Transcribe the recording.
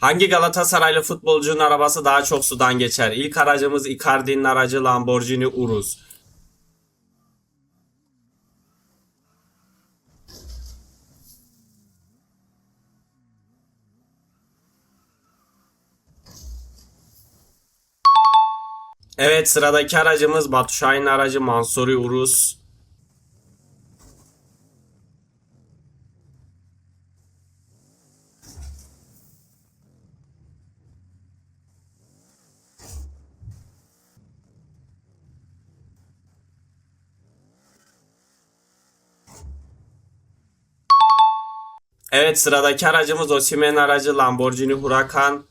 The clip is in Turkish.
Hangi Galatasaraylı futbolcunun arabası daha çok sudan geçer? İlk aracımız Icardi'nin aracı Lamborghini Urus. Evet sıradaki aracımız Batu Şahin aracı Mansuri Urus. Evet sıradaki aracımız Osimhen aracı Lamborghini Huracan.